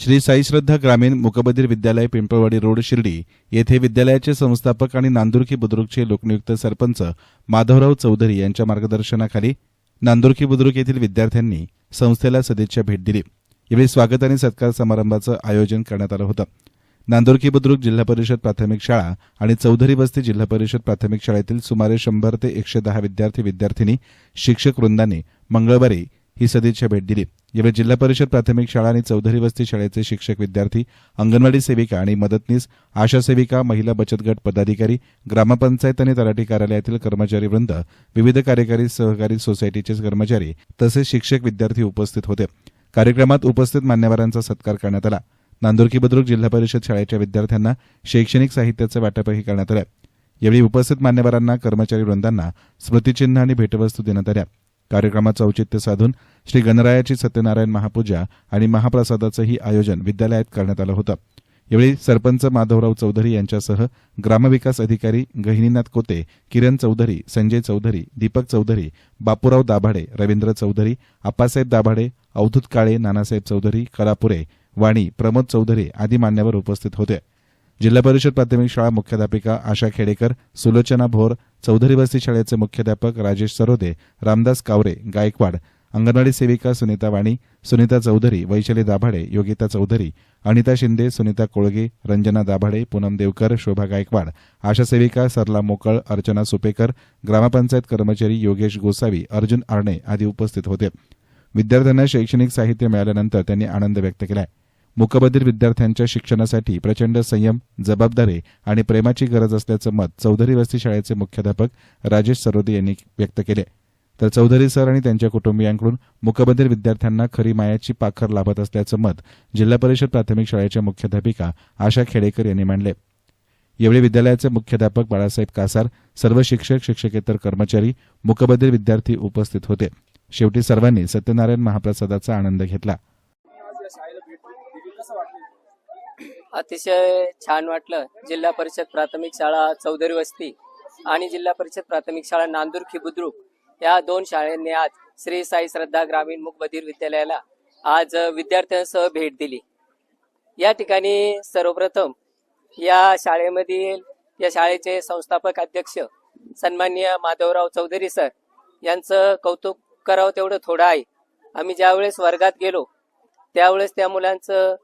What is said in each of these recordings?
श्री साई श्रद्धा ग्रामीण मुकबधीर विद्यालय पिंपळवाडी रोड शिर्डी येथे विद्यालयाचे संस्थापक आणि नांदुरकी बुद्रुकचे लोकनियुक्त सरपंच माधवराव चौधरी यांच्या मार्गदर्शनाखाली नांदुरकी बुद्रुक येथील विद्यार्थ्यांनी संस्थेला सदिच्छा भेट दिली. यावेळी स्वागत आणि सत्कार समारंभाचं आयोजन करण्यात आलं होतं. नांदुरकी बुद्रुक जिल्हा परिषद प्राथमिक शाळा आणि चौधरी बस्ती जिल्हा परिषद प्राथमिक शाळेतील सुमारे शंभर ते एकशे दहा विद्यार्थी विद्यार्थिनी शिक्षक वृंदांनी मंगळवारी ही सदिच्छा भेट दिली. यावेळी जिल्हा परिषद प्राथमिक शाळा आणि चौधरी वस्ती शाळेचे शिक्षक विद्यार्थी अंगणवाडी सेविका आणि मदतनीस आशा सेविका महिला बचत गट पदाधिकारी ग्रामपंचायत आणि तलाठी कार्यालयातील कर्मचारी वृंद विविध कार्यकारी सहकारी सोसायटीचे कर्मचारी तसेच शिक्षक विद्यार्थी उपस्थित होते. कार्यक्रमात उपस्थित मान्यवरांचा सत्कार करण्यात आला. नांदुरकी बुद्रुक जिल्हा परिषद शाळेच्या विद्यार्थ्यांना शैक्षणिक साहित्याचं वाटपही करण्यात आलं. यावेळी उपस्थित मान्यवरांना कर्मचारी वृंदांना स्मृतिचिन्ह आणि भेटवस्तू देण्यात आल्या. कार्यक्रमाचं औचित्य साधून श्री गणरायाची सत्यनारायण महापूजा आणि महाप्रसादाचंही आयोजन विद्यालयात करण्यात आलं होतं. यावेळी सरपंच माधवराव चौधरी यांच्यासह ग्रामविकास अधिकारी गहिनीनाथ कोते किरण चौधरी संजय चौधरी दीपक चौधरी बापूराव दाभाडे रवींद्र चौधरी आप्पासाहेब दाभाडे अवधूत काळे नानासाहेब चौधरी कलापुरे वाणी प्रमोद चौधरी आदी मान्यवर उपस्थित होते. जिल्हा परिषद प्राथमिक शाळा मुख्याध्यापिका आशा खेडेकर सुलोचना भोर चौधरी वस्ती शाळेचे मुख्याध्यापक राजेश सरोदे रामदास कावरे गायकवाड अंगणवाडी सेविका सुनीता वाणी सुनीता चौधरी वैशाली दाभाडे योगिता चौधरी अनिता शिंदे सुनीता कोळगे रंजना दाभाडे पूनम देवकर शोभा गायकवाड आशा सेविका सरला मोकळ अर्चना सुपेकर ग्रामपंचायत कर्मचारी योगेश गोसावी अर्जुन आर्णे आदी उपस्थित होते. विद्यार्थ्यांना शैक्षणिक साहित्य मिळाल्यानंतर त्यांनी आनंद व्यक्त केला मुकबधीर विद्यार्थ्यांच्या शिक्षणासाठी प्रचंड संयम जबाबदारी आणि प्रेमाची गरज असल्याचं मत चौधरी वस्ती शाळेचे मुख्याध्यापक राजेश सरोदे यांनी व्यक्त केले तर चौधरी सर आणि त्यांच्या कुटुंबियांकडून मुकबधीर विद्यार्थ्यांना खरी मायाची पाखर लाभत असल्याचं मत जिल्हा परिषद प्राथमिक शाळेच्या मुख्याध्यापिका आशा खेडेकर यांनी मांडले. यावेळी विद्यालयाचे मुख्याध्यापक बाळासाहेब कासार सर्व शिक्षक शिक्षकेतर कर्मचारी मुकबधीर विद्यार्थी उपस्थित होते. शेवटी सर्वांनी सत्यनारायण महाप्रसादाचा आनंद घेतला. अतिशय छान वाटलं. जिल्हा परिषद प्राथमिक शाळा चौधरी वस्ती आणि जिल्हा परिषद प्राथमिक शाळा नांदूर बुद्रुक या दोन शाळांनी आज श्री साई श्रद्धा ग्रामीण मुकबधीर विद्यालयाला आज विद्यार्थ्यांसह भेट दिली. या ठिकाणी सर्वप्रथम या शाळेमधील या शाळेचे संस्थापक अध्यक्ष सन्मान्य माधवराव चौधरी सर यांचं कौतुक करावं तेवढं थोडं आहे. आम्ही ज्यावेळेस वर्गात गेलो त्यावेळेस त्या मुलांचं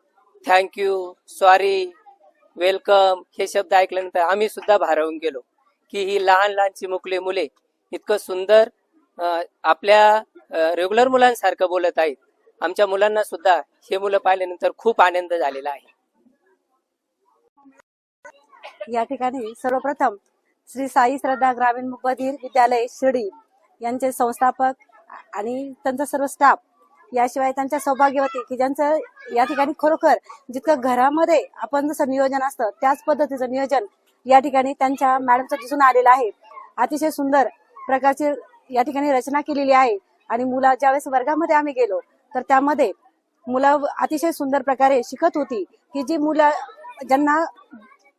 थँक्यू सॉरी वेलकम हे शब्द ऐकल्यानंतर आम्ही सुद्धा भारावून गेलो की ही लहान लहान चिमुकले मुले इतकं सुंदर आपल्या रेग्युलर मुलांसारखं बोलत आहेत. आमच्या मुलांना सुद्धा हे मुलं पाहिल्यानंतर खूप आनंद झालेला आहे. या ठिकाणी सर्वप्रथम श्री साई श्रद्धा ग्रामीण मुकबधीर विद्यालय शिर्डी यांचे संस्थापक आणि त्यांचा सर्व स्टाफ याशिवाय त्यांच्या सौभाग्यवती की ज्यांचं या ठिकाणी खरोखर जितकं घरामध्ये आपण जसं नियोजन असतं त्याच पद्धतीचं नियोजन या ठिकाणी त्यांच्या मॅडमचं दिसून आलेलं आहे. अतिशय सुंदर प्रकारची या ठिकाणी रचना केलेली आहे. आणि मुला ज्यावेळेस वर्गामध्ये आम्ही गेलो तर त्यामध्ये मुलं अतिशय सुंदर प्रकारे शिकत होती. की जी मुलं ज्यांना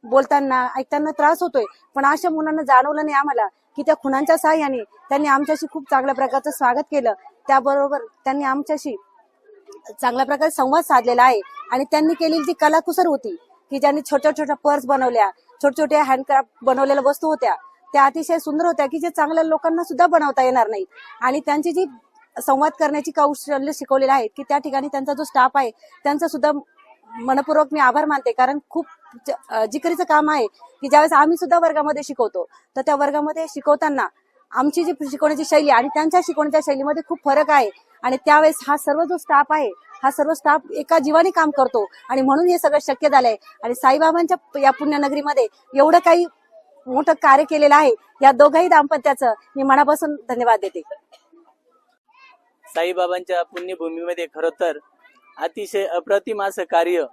बोलताना ऐकताना त्रास होतोय पण अशा मुलांना जाणवलं नाही आम्हाला की त्या खुणांच्या सहाय्याने त्यांनी आमच्याशी खूप चांगल्या प्रकारचं स्वागत केलं. त्याबरोबर त्यांनी आमच्याशी चांगल्या प्रकारे संवाद साधलेला आहे. आणि त्यांनी केलेली जी कलाकुसर होती की ज्यांनी छोट्या छोट्या पर्स बनवल्या छोट्या छोट्या हँडक्राफ्ट बनवलेल्या वस्तू होत्या त्या अतिशय सुंदर होत्या की जे चांगल्या लोकांना सुद्धा बनवता येणार नाही. आणि त्यांची जी संवाद करण्याची कौशल्य शिकवलेलं आहे की त्या ठिकाणी त्यांचा जो स्टाफ आहे त्यांचा सुद्धा मनपूर्वक मी आभार मानते. कारण खूप ज- जिकरीचं काम आहे की ज्यावेळेस आम्ही सुद्धा वर्गामध्ये शिकवतो तर त्या वर्गामध्ये शिकवताना आमची जी शिकवण्याची शैली आणि त्यांच्या शिकवण्याच्या शैलीमध्ये खूप फरक आहे. आणि त्यावेळेस हा सर्व जो स्टाफ आहे हा सर्व स्टाफ एका जीवाने काम करतो. आणि म्हणून हे सगळं शक्य झालंय. आणि साईबाबांच्या या पुण्यनगरीमध्ये एवढं काही मोठं कार्य केलेलं आहे. या दोघंही दाम्पत्याचं मी मनापासून धन्यवाद देते. साईबाबांच्या पुण्यभूमीमध्ये खरं तर अतिशय अप्रतिम असं कार्य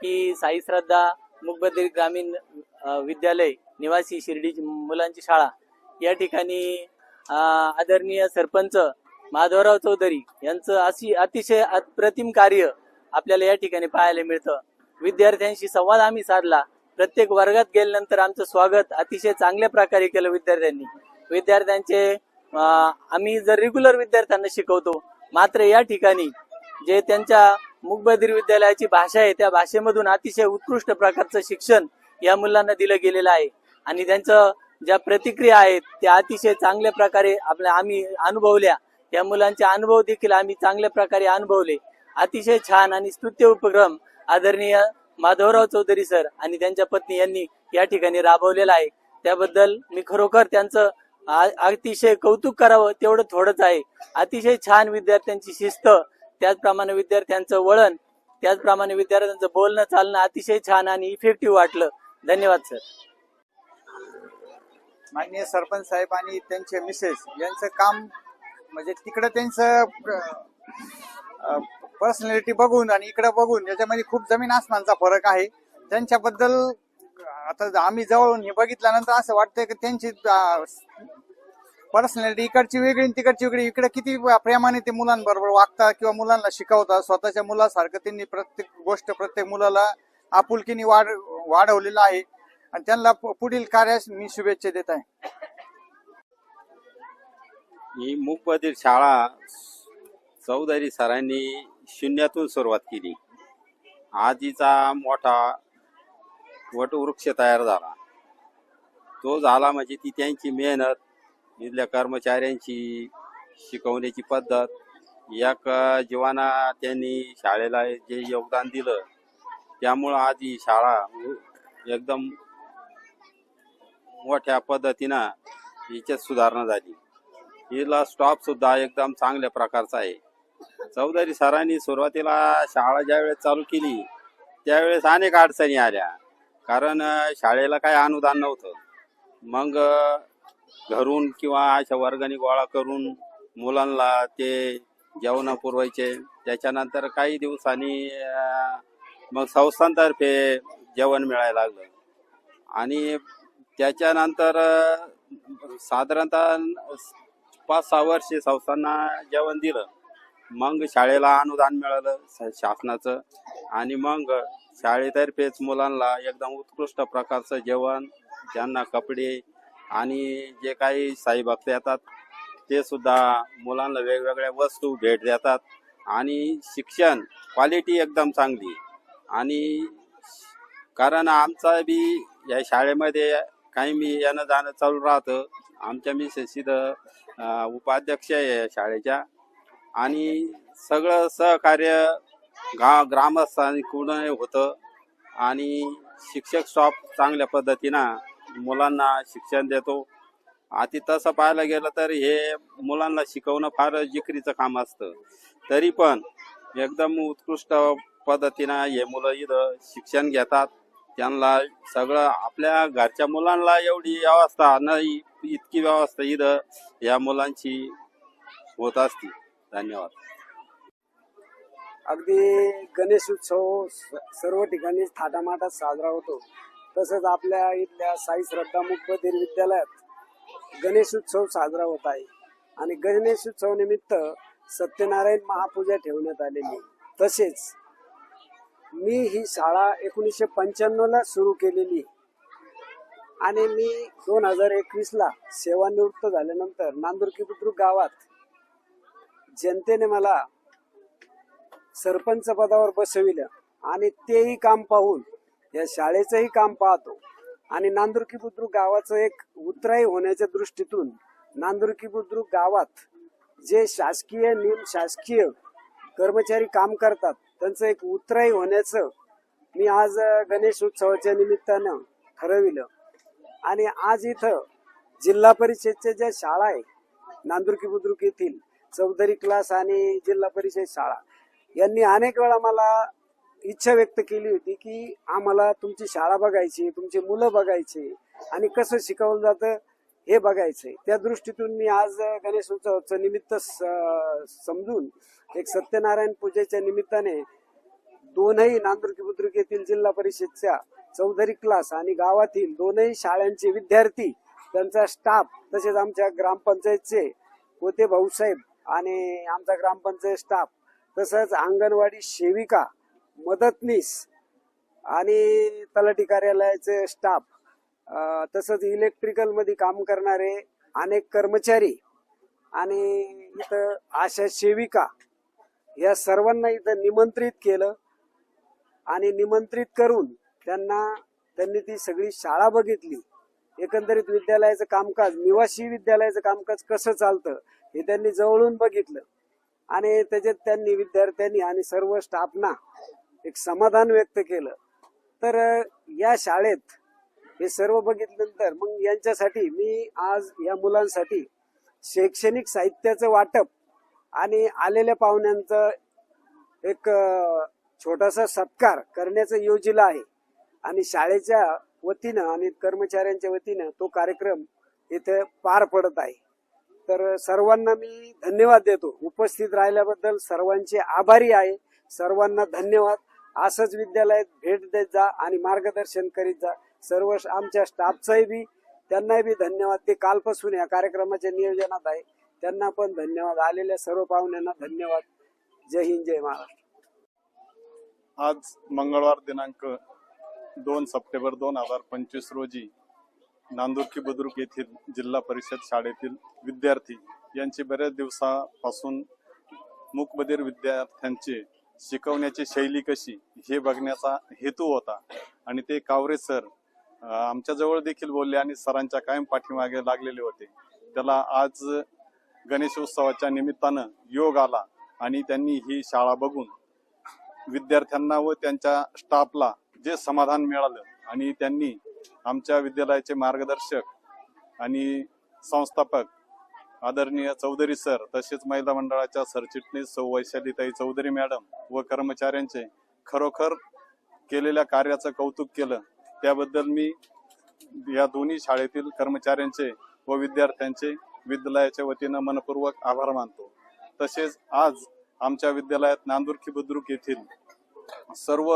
की साई श्रद्धा मुकबधीर ग्रामीण विद्यालय निवासी शिर्डी मुलांची शाळा या ठिकाणी आदरणीय सरपंच माधवराव चौधरी यांचं अशी अतिशय अप्रतिम कार्य आपल्याला या ठिकाणी पाहायला मिळतं. विद्यार्थ्यांशी संवाद आम्ही साधला. प्रत्येक वर्गात गेल्यानंतर आमचं स्वागत अतिशय चांगल्या प्रकारे केलं विद्यार्थ्यांनी. विद्यार्थ्यांचे आम्ही जर रेग्युलर विद्यार्थ्यांना शिकवतो मात्र या ठिकाणी जे त्यांच्या मुखबधीर विद्यालयाची भाषा आहे त्या भाषेमधून अतिशय उत्कृष्ट प्रकारचं शिक्षण या मुलांना दिलं गेलेलं आहे. आणि त्यांचं ज्या प्रतिक्रिया आहेत त्या अतिशय चांगल्या प्रकारे आपल्या आम्ही अनुभवल्या. या मुलांचे अनुभव देखील आम्ही चांगल्या प्रकारे अनुभवले. अतिशय छान आणि स्तुत्य उपक्रम आदरणीय माधवराव चौधरी सर आणि त्यांच्या पत्नी यांनी या ठिकाणी राबवलेला आहे. त्याबद्दल मी खरोखर त्यांचं अतिशय कौतुक करावं तेवढं थोडंच आहे. अतिशय छान विद्यार्थ्यांची शिस्त त्याचप्रमाणे विद्यार्थ्यांचं वळण त्याचप्रमाणे विद्यार्थ्यांचं बोलणं चालणं अतिशय छान आणि इफेक्टिव्ह वाटलं. धन्यवाद सर. माननीय सरपंच साहेब आणि त्यांचे मिसेस यांचं काम म्हणजे तिकडं त्यांचं पर्सनॅलिटी बघून आणि इकडं बघून याच्यामध्ये खूप जमीन आसमानचा फरक आहे. त्यांच्याबद्दल आता आम्ही जवळून हे बघितल्यानंतर असं वाटतंय की त्यांची पर्सनॅलिटी इकडची वेगळी आणि तिकडची वेगळी. इकडे किती प्रेमाने ते मुलांबरोबर वागतात किंवा मुलांना शिकवतात. स्वतःच्या मुलासारखं त्यांनी प्रत्येक गोष्ट प्रत्येक मुलाला आपुलकीने वाढ वाढवलेलं आहे. आणि त्यांना पुढील कार्यास मी शुभेच्छा देत आहे. ही मुकबधीर शाळा चौधरी सरांनी शून्यातून सुरुवात केली. आजीचा मोठा वटवृक्ष तयार झाला. तो झाला म्हणजे ती त्यांची मेहनत इथल्या कर्मचाऱ्यांची शिकवण्याची पद्धत. एक जीवाना त्यांनी शाळेला जे योगदान दिलं त्यामुळं आज ही शाळा एकदम मोठ्या पद्धतीनं हिच्यात सुधारणा झाली. हिला स्टॉपसुद्धा एकदम चांगल्या प्रकारचा आहे. चौधरी सरांनी सुरुवातीला शाळा ज्यावेळेस चालू केली त्यावेळेस अनेक अडचणी आल्या. कारण शाळेला काही अनुदान नव्हतं. मग घरून किंवा अशा वर्गणी गोळा करून मुलांना ते जेवण पुरवायचे. त्याच्यानंतर काही दिवसांनी मग संस्थांतर्फे जेवण मिळायला लागलं. आणि त्याच्यानंतर साधारणतः पाच सहा वर्षे संस्थांना जेवण दिलं. मग शाळेला अनुदान मिळालं शासनाचं. आणि मग शाळेतर्फेच मुलांना एकदम उत्कृष्ट प्रकारचं जेवण त्यांना कपडे आणि जे काही साई भक्त येतात ते सुद्धा मुलांना वेगवेगळ्या वस्तू भेट देतात. आणि शिक्षण क्वालिटी एकदम चांगली. आणि कारण आमचा बी या शाळेमध्ये काही मी येणं जाणं चालू राहतं. आमच्या मी इथं उपाध्यक्ष आहे या शाळेच्या. आणि सगळं सहकार्य गा ग्रामस्थांकडून होतं. आणि शिक्षक स्टॉप चांगल्या पद्धतीनं मुलांना शिक्षण देतो. आधी तसं पाहायला गेलं तर हे मुलांना शिकवणं फार जिकरीचं काम असतं. तरी पण एकदम उत्कृष्ट पद्धतीनं हे मुलं इथं शिक्षण घेतात. त्यांना सगळं आपल्या घरच्या मुलांना एवढी व्यवस्था नाही इतकी व्यवस्था इथं या मुलांची होत असते. धन्यवाद. अगदी गणेश उत्सव स- सर्व ठिकाणी थाटामाटात साजरा होतो. तसंच आपल्या इथल्या साई श्रद्धा मुखबधीर विद्यालयात गणेश उत्सव साजरा होत आहे. आणि गणेश उत्सव निमित्त सत्यनारायण महापूजा ठेवण्यात आलेली आहे. तसेच मी ही शाळा एकोणीसशे पंच्याण्णव ला सुरू केलेली आणि मी दोन हजार एकवीस ला सेवानिवृत्त झाल्यानंतर नांदुरकी बुद्रुक गावात जनतेने मला सरपंच पदावर बसविलं आणि तेही काम पाहून या शाळेचंही काम पाहतो आणि नांदुरकी बुद्रुक गावाचं एक उतराई होण्याच्या दृष्टीतून नांदुरकी बुद्रुक गावात जे शासकीय निम शासकीय कर्मचारी काम करतात त्यांचं एक उतराई होण्याचं मी आज गणेश उत्सवाच्या निमित्तानं ठरविलं. आणि आज इथं जिल्हा परिषदच्या ज्या शाळा आहे नांदुरकी बुद्रुक येथील चौधरी क्लास आणि जिल्हा परिषद शाळा. यांनी अनेक वेळा मला इच्छा व्यक्त केली होती की आम्हाला तुमची शाळा बघायची तुमची मुलं बघायची आणि कसं शिकवलं जातं हे बघायचंय. त्या दृष्टीतून मी आज गणेश उत्सवाचं निमित्त स- समजून एक सत्यनारायण पूजेच्या निमित्ताने दोनही नांदुरकी बुद्रुक येथील जिल्हा परिषदच्या चौधरी क्लास आणि गावातील दोनही शाळांचे विद्यार्थी त्यांचा स्टाफ तसेच आमच्या ग्रामपंचायतचे कोते भाऊसाहेब आणि आमचा ग्रामपंचायत स्टाफ तसंच अंगणवाडी सेविका मदतनीस आणि तलाठी कार्यालयाचे स्टाफ तसंच इलेक्ट्रिकलमध्ये काम करणारे अनेक कर्मचारी आणि इथं आशा सेविका या सर्वांना इथं निमंत्रित केलं आणि निमंत्रित करून त्यांना त्यांनी ती सगळी शाळा बघितली. एकंदरीत विद्यालयाचं कामकाज निवासी विद्यालयाचं कामकाज कसं चालतं हे त्यांनी जवळून बघितलं. आणि त्याच्यात त्यांनी विद्यार्थ्यांनी आणि सर्व स्टाफना एक समाधान व्यक्त केलं. तर या शाळेत हे सर्व बघितल्यानंतर मग यांच्यासाठी मी आज या मुलांसाठी शैक्षणिक साहित्याचं वाटप आणि आलेल्या पाहुण्यांचं एक छोटासा सत्कार करण्याचं योजिला आहे. आणि शाळेच्या वतीनं आणि कर्मचाऱ्यांच्या वतीनं तो कार्यक्रम इथे पार पडत आहे. तर सर्वांना मी धन्यवाद देतो. उपस्थित राहिल्याबद्दल सर्वांचे आभारी आहे. सर्वांना धन्यवाद. असंच विद्यालयात भेट देत जा आणि मार्गदर्शन करीत जा. सर्व आमच्या स्टाफचाही बी त्यांनाही बी धन्यवाद. ते कालपासून या कार्यक्रमाच्या नियोजनात आहे. त्यांना पण धन्यवाद. आलेल्या सर्व पाहुण्यांना धन्यवाद. जय हिंद जय महाराष्ट्र. आज मंगळवार दिनांक दोन सप्टेंबर दोन हजार पंचवीस रोजी नांदुरकी बुद्रुक येथील जिल्हा परिषद शाळेतील विद्यार्थी यांचे बऱ्याच दिवसापासून मूकबधीर विद्यार्थ्यांचे शिकवण्याची शैली कशी हे बघण्याचा हेतू होता. आणि ते कावरे सर आमच्याजवळ देखील बोलले आणि सरांच्या कायम पाठीमागे लागलेले होते. त्याला आज गणेशोत्सवाच्या निमित्तानं योग आला आणि त्यांनी ही शाळा बघून विद्यार्थ्यांना व त्यांच्या स्टाफला जे समाधान मिळालं आणि त्यांनी आमच्या विद्यालयाचे मार्गदर्शक आणि संस्थापक आदरणीय चौधरी सर तसेच महिला मंडळाच्या सरचिटणीस सौ वैशालीताई चौधरी मॅडम व कर्मचाऱ्यांचे खरोखर केलेल्या कार्याचं कौतुक केलं. त्याबद्दल मी या दोन्ही शाळेतील कर्मचाऱ्यांचे व विद्यार्थ्यांचे विद्यालयाच्या वतीनं मनपूर्वक आभार मानतो. तसेच आज आमच्या विद्यालयात नांदुरकी बुद्रुक येथील सर्व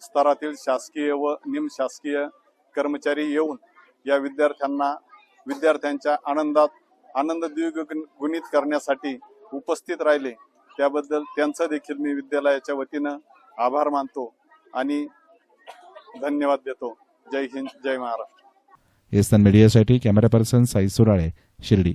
स्तरातील शासकीय व निमशासकीय कर्मचारी येऊन या विद्यार्थ्यांना विद्यार्थ्यांच्या आनंदात आनंद द्विगुणित करण्यासाठी उपस्थित राहिले. त्याबद्दल त्यांचं देखील मी विद्यालयाच्या वतीनं आभार मानतो आणि धन्यवाद देतो. जय हिंद जय महाराष्ट्र. एसन मीडियासाठी कॅमेरा पर्सन साई सुराळे शिर्डी.